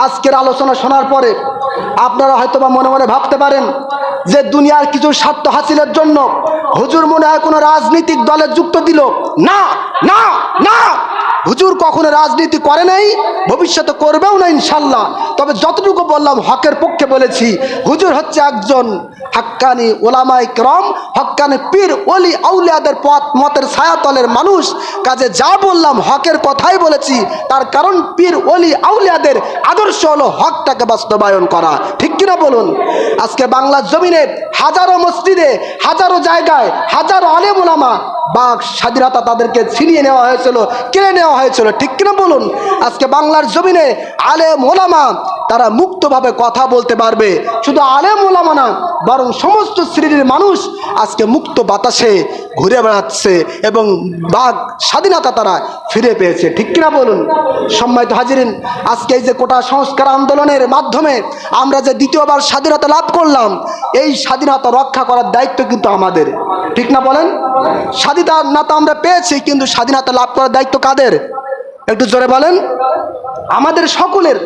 আজকের আলোচনা শোনার পরে আপনারা হয়তোবা মনে মনে ভাবতে পারেন যে দুনিয়ার কিছু স্বার্থ হাসিলের জন্য হুজুর মনে হয় কোনো রাজনৈতিক দলে যুক্ত দিল। না না না। হুজুর কখনো রাজনীতি করে নাই, ভবিষ্যতে করবেও না ইনশাল্লাহ। তবে যতটুকু বললাম, হকের পক্ষে বলেছি, হুজুর হচ্ছে একজন হাক্কানি ওলামাই ক্রম, হক্কানি পীর অলি আউলিয়াদের পথ, মতের ছায়াতলের মানুষ। কাজে যা বললাম, হকের কথাই বলেছি, তার কারণ পীর অলি আউলিয়াদের আদর্শ হলো হকটাকে বাস্তবায়ন করা। ঠিক কিনা বলুন? আজকে বাংলার জমিনে হাজারো মসজিদে, হাজারো জায়গায়, হাজারো আলেম ওলামা বাঘ স্বাধীনতা তাদেরকে ছিনিয়ে নেওয়া হয়েছিল কিনে নেওয়া হয়েছিল। ঠিক কিনা বলুন? আজকে বাংলার জমিনে আলে ওলামা তারা মুক্তভাবে কথা বলতে পারবে। শুধু আলেম ওলামা না, বরং সমস্ত শ্রেণির মানুষ আজকে মুক্ত বাতাসে ঘুরে বেড়াচ্ছে এবং বাঘ স্বাধীনতা তারা ফিরে পেয়েছে। ঠিক কিনা বলুন? সম্মানিত হাজিরিন, আজকে এই যে কোটা সংস্কার আন্দোলনের মাধ্যমে আমরা যে দ্বিতীয়বার স্বাধীনতা লাভ করলাম, এই স্বাধীনতা রক্ষা করার দায়িত্ব কিন্তু আমাদের। ঠিক না বলেন? স্বাধীনতা আমরা পেয়েছি, কিন্তু স্বাধীনতা লাভ করার দায়িত্ব কাদের? একটু জোরে বলেন। আমাদের সকলের,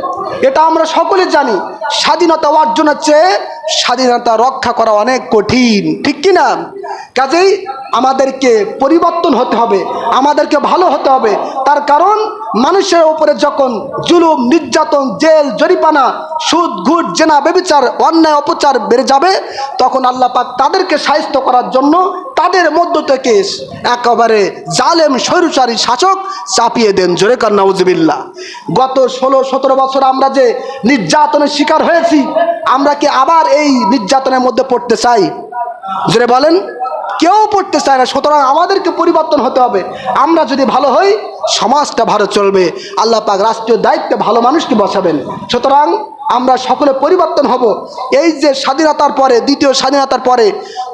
এটা আমরা সকলে জানি, স্বাধীনতা অর্জনের চেয়ে স্বাধীনতা রক্ষা করা অনেক কঠিন, ঠিক কি না? কাজেই আমাদেরকে পরিবর্তন হতে হবে, আমাদেরকে ভালো হতে হবে। তার কারণ, মানুষের ওপরে যখন জুলুম, নির্যাতন, জেল জরিপানা সুদ ঘুট জেনা বেবিচার অন্যায়, অপচার বেড়ে যাবে, তখন আল্লাহ পাক তাদেরকে সাহিত্য করার জন্য তাদের মধ্য থেকে একেবারে জালেম, স্বৈরচারী শাসক চাপিয়ে দেন। জোরে কান্নাউজবিল্লা গত ষোলো, সতেরো বছর আমরা যে নির্যাতনের শিকার হয়েছি, আমরা কি আবার এই নির্যাতনের মধ্যে পড়তে চাই? জোরে বলেন, কেউ পড়তে চায় না। সুতরাং আমাদেরকে পরিবর্তন হতে হবে। আমরা যদি ভালো হই, সমাজটা ভালো চলবে। আল্লাহ পাক রাষ্ট্রীয় দায়িত্বে ভালো মানুষকে বসাবেন। সুতরাং আমরা সকলে পরিবর্তন হব। এই যে স্বাধীনতার পরে, দ্বিতীয় স্বাধীনতার পরে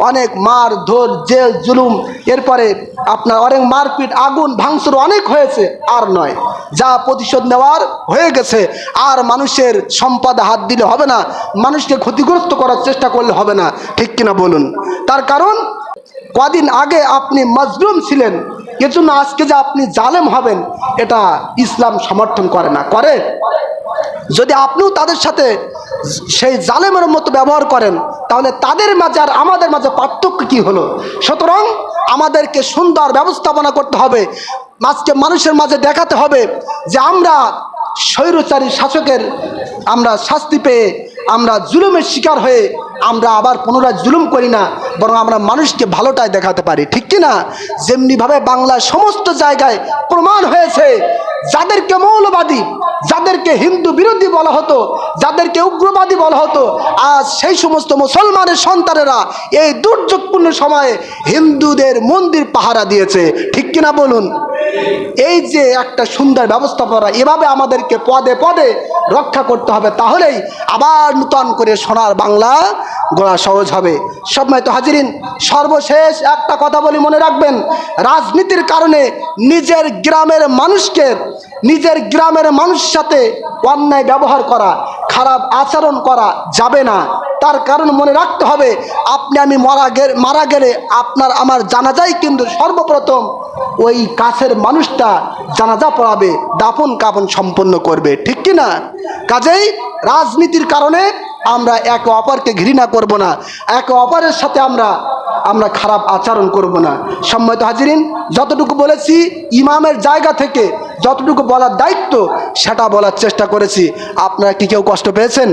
অনেক মার, ধর, জেল, জুলুম, এরপরে আপনার অনেক মারপিট, আগুন, ভাঙচুর অনেক হয়েছে, আর নয়। যা প্রতিশোধ নেওয়ার হয়ে গেছে, আর মানুষের সম্পদে হাত দিলে হবে না, মানুষকে ক্ষতিগ্রস্ত করার চেষ্টা করলে হবে না, ঠিক কিনা বলুন? তার কারণ, কদিন আগে আপনি মজলুম ছিলেন এজন্য আজকে যে আপনি জালেম হবেন, এটা ইসলাম সমর্থন করে না। করে? যদি আপনিও তাদের সাথে সেই জালেমের মতো ব্যবহার করেন, তাহলে তাদের মাঝে আর আমাদের মাঝে পার্থক্য কি হলো? সুতরাং আমাদেরকে সুন্দর ব্যবস্থাপনা করতে হবে, আজকে মানুষের মাঝে দেখাতে হবে যে আমরা স্বৈরচারী শাসকের আমরা শাস্তি পেয়ে আমরা জুলুমের শিকার হয়ে আমরা আবার পুনরায় জুলুম করি না। বরং আমরা মানুষকে ভালোটাই দেখাতে পারি, ঠিক কি না? যেমনিভাবে বাংলার সমস্ত জায়গায় প্রমাণ হয়েছে, যাদেরকে মৌলবাদী, যাদেরকে হিন্দু বিরোধী বলা হতো, যাদেরকে উগ্রবাদী বলা হতো, আজ সেই সমস্ত মুসলমানের সন্তানেরা এই দুর্যোগপূর্ণ সময়ে হিন্দুদের মন্দির পাহারা দিয়েছে, ঠিক কিনা বলুন? এই যে একটা সুন্দর ব্যবস্থাপনা এভাবে আমাদেরকে পদে পদে রক্ষা করতে হবে, তাহলেই আবার নূতন করে সোনার বাংলা গড়া সহজ হবে। সময় তো হাজিরিন, সর্বশেষ একটা কথা বলি মনে রাখবেন, রাজনীতির কারণে নিজের গ্রামের মানুষকে, নিজের গ্রামের মানুষ সাথে অন্যায় ব্যবহার করা খারাপ আচরণ করা যাবে না। তার কারণ মনে রাখতে হবে, আপনি আমি মারা গেলে মারা গেলে আপনার আমার জানাজাই কিন্তু সর্বপ্রথম ওই কাছের মানুষটা জানাজা পড়াবে দাপন কাপন সম্পন্ন করবে। ঠিক কি না? কাজেই রাজনীতির কারণে আমরা একে অপরকে ঘৃণা করব না, একে অপরের সাথে আমরা আমরা খারাপ আচরণ করব না। সম্মত হাজিরিন, যতটুকু বলেছি, ইমামের জায়গা থেকে যতটুকু বলার দায়িত্ব সেটা বলার চেষ্টা করেছি। আপনারা কি কেউ কষ্ট পেয়েছেন?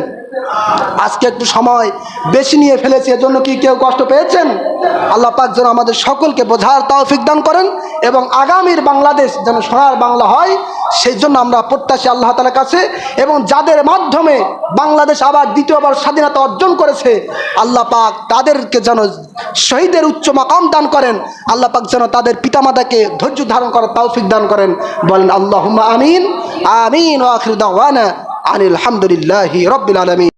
আজকে একটু সময় বেশি নিয়ে ফেলেছি, এজন্য কি কেউ কষ্ট পেয়েছেন? আল্লাহ পাক যেন আমাদের সকলকে বোঝার তৌফিক দান করেন এবং আগামীর বাংলাদেশ যেন সোনার বাংলা হয়, সেই জন্য আমরা প্রত্যাশী আল্লাহ তালার কাছে এবং যাদের মাধ্যমে বাংলাদেশ আবার দ্বিতীয়বার স্বাধীনতা অর্জন করেছে, আল্লাহ পাক তাদেরকে যেন শহীদের উচ্চ মাকাম দান করেন, আল্লাহ পাক যেন তাদের পিতামাতাকে ধৈর্য ধারণ করার তৌফিক দান করেন। বলেন আল্লাহ আমিন আমিন ও আখির দাওয়ানা আনিল হামদুলিল্লাহি রব্বিল আলমিন।